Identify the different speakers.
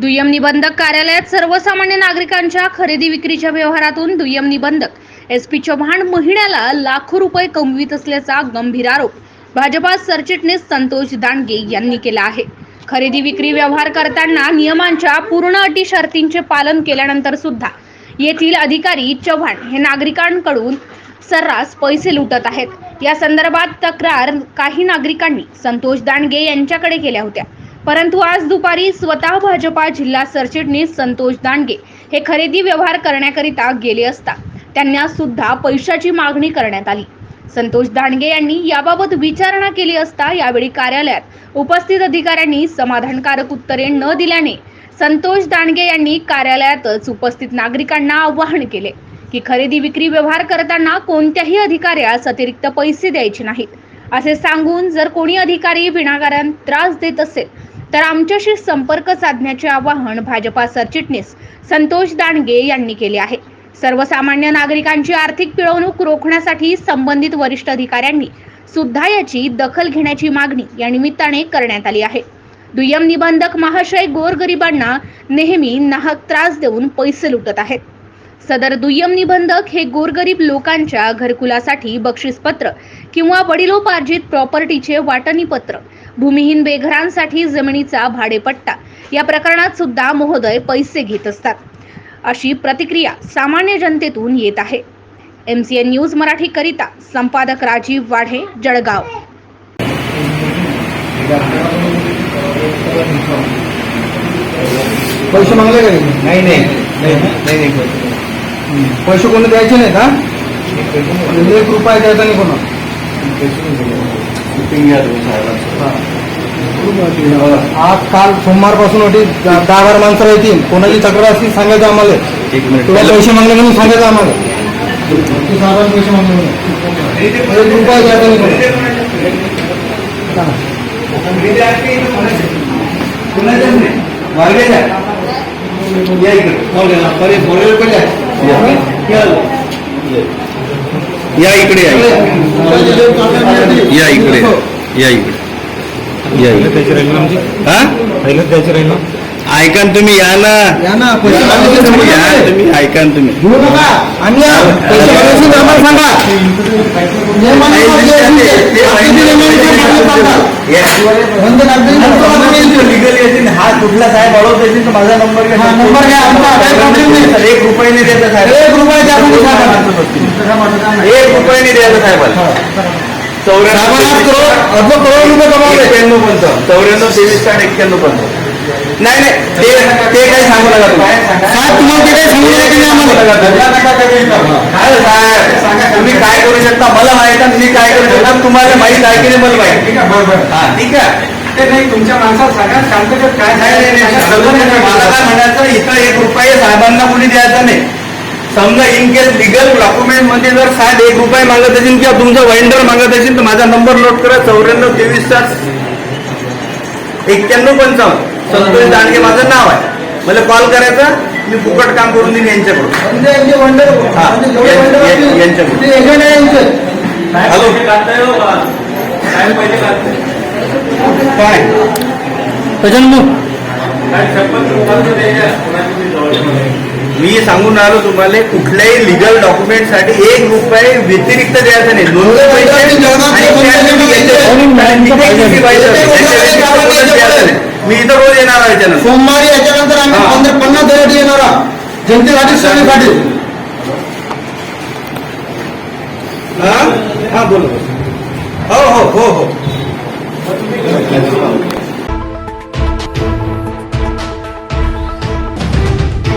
Speaker 1: दुय्यम निबंधक कार्यालयात सर्वसामान्य नागरिकांच्या खरेदी विक्रीच्या व्यवहारातून दुय्यम निबंधक. एस पी चव्हाण महिन्याला लाखो रुपये कमवित असल्याचा गंभीर आरोप. भाजपा सरचिटणीस संतोष दांडगे यांनी केला आहे. खरेदी विक्री व्यवहार करताना नियमांच्या पूर्ण अटी शर्तींचे पालन केल्यानंतर सुद्धा येथील अधिकारी चव्हाण हे नागरिकांकडून सर्रास पैसे लुटत आहेत. या संदर्भात तक्रार काही नागरिकांनी संतोष दांडगे यांच्याकडे केल्या होत्या. परंतु आज दुपारी स्वतः भाजपा जिल्हा सरचिटणीस संतोष दांडगे हे खरेदी व्यवहार करण्याकरिता गेले असता त्यांना सुद्धा पैशाची मागणी करण्यात आली. संतोष दांडगे यांनी याबाबत विचारणा केली असता यावेळी कार्यालयात उपस्थित अधिकाऱ्यांनी समाधानकारक उत्तरे न दिल्याने संतोष दांडगे यांनी कार्यालयातच उपस्थित नागरिकांना आवाहन केले की खरेदी विक्री व्यवहार करताना कोणत्याही अधिकाऱ्यास अतिरिक्त पैसे द्यायचे नाहीत. असे सांगून जर कोणी अधिकारी विनाकारण त्रास देत असेल तर आमच्याशी संपर्क साधण्याचे आवाहन भाजपा सरचिटणीस संतोष दांडगे यांनी केले आहे. सर्वसामान्य नागरिकांची आर्थिक पिळवणूक रोखण्यासाठी संबंधित वरिष्ठ अधिकाऱ्यांनी सुद्धा याची दखल घेण्याची मागणी या निमित्ताने करण्यात आली आहे. दुय्यम निबंधक महाशय गोरगरिबांना नेहमी नाहक त्रास देऊन पैसे लुटत आहेत. सदर दुय्यम निबंधक हे गोरगरीब लोकांच्या घरकुलासाठी बक्षीसपत्र किंवा वडिलोपार्जित प्रॉपर्टीचे वाटणी पत्र भूमिहीन बेघरांसाठी जमिनीचा भाडेपट्टा या प्रकरणात सुद्धा महोदय पैसे घेत असतात. अशी प्रतिक्रिया सामान्य जनतेतून येत आहे. M C N news Marathi करिता संपादक राजीव वाढे जळगाव.
Speaker 2: पैसे मागले का नाही?
Speaker 3: नाही. नाही नाही. नाही नाही.
Speaker 2: पैसे कोणी द्यायचे नाही का एक रुपया द्यायचा नाही कोणा. आज काल सोमवारपासून होती दहा दहा बारा माणसं राहतील. कोणाची तक्रार असली सांगायचं आम्हाला.
Speaker 3: एक मिनिट.
Speaker 2: तुला पैसे मागले म्हणून सांगायचं आम्हाला. तू साहेबांना पैसे मागले म्हणून एक रुपया द्यायचा नाही कोणा.
Speaker 3: या इकडे.
Speaker 2: अरे बोलायला पहिले
Speaker 3: या. या इकडे या इकडे. या इकडे या इकडे या इकडे हा ऐका ना तुम्ही या ना
Speaker 2: या ना पैसे तर
Speaker 3: या. तुम्ही ऐका ना तुम्ही
Speaker 2: घेऊ नका आणि या. पैसे मागायचे तर आम्हाला सांगा नियमाने असतील ते. किती नियमाने मागले सांगा. बंद कागदी
Speaker 3: लिगल हा कुठला साहेब अडवत येतील तर माझा नंबर एक रुपये नाही द्यायचा साहेब
Speaker 2: एक रुपया तुम्ही.
Speaker 3: एक रुपये नाही द्यायचा
Speaker 2: साहेबांना आज करोड रुपये कमावले
Speaker 3: एक्क्याण्णव पंचावन्न चौऱ्याण्णव तेवीस साठ एक्क्याण्णव पंचावन्न नाही नाही ते ते काही सांगू नका तुम्ही
Speaker 2: साहेब तुम्हाला ते काही सांगू नका की नाही आम्हाला
Speaker 3: काय साहेब? तुम्ही काय करू शकता? मला माहीत आहे मी काय करू शकता? तुम्हाला माहीत आहे की नाही मला माहीत हा. ठीक आहे.
Speaker 4: ते नाही तुमच्या माणसाला सांगा शांततेत काय
Speaker 3: नाही, नाही. मला काय म्हणायचं इथं एक रुपये साहेबांना कोणी द्यायचा नाही. समजा इन केस लिगल डॉक्युमेंटमध्ये जर साहेब एक रुपये मागत असेल किंवा तुमचा वेंडर मागत असेल तर माझा नंबर नोट करा चौऱ्याण्णव तेवीस सात एक्क्याण्णव पंचावन्न. संतोष दांडगे माझं नाव आहे. मला कॉल करायचा? मी फुकट काम करून देईन यांच्याकडून.
Speaker 2: म्हणजे
Speaker 3: हा.
Speaker 2: म्हणजे
Speaker 3: यांच्याकडून. हॅलो. काय? मी सांगून राहिलो तुम्हाला कुठल्याही लिगल डॉक्युमेंटसाठी एक रुपये व्यतिरिक्त द्यायचं नाही. नाही. मी इथं रोज येणार आहे याच्यानंतर
Speaker 2: सोमवारी याच्यानंतर आम्ही
Speaker 3: हा.
Speaker 2: पंधरा पन्नास दिवसासाठी येणार आहोत. जनतेसाठी सेवेसाठी
Speaker 3: हा हा बोल हो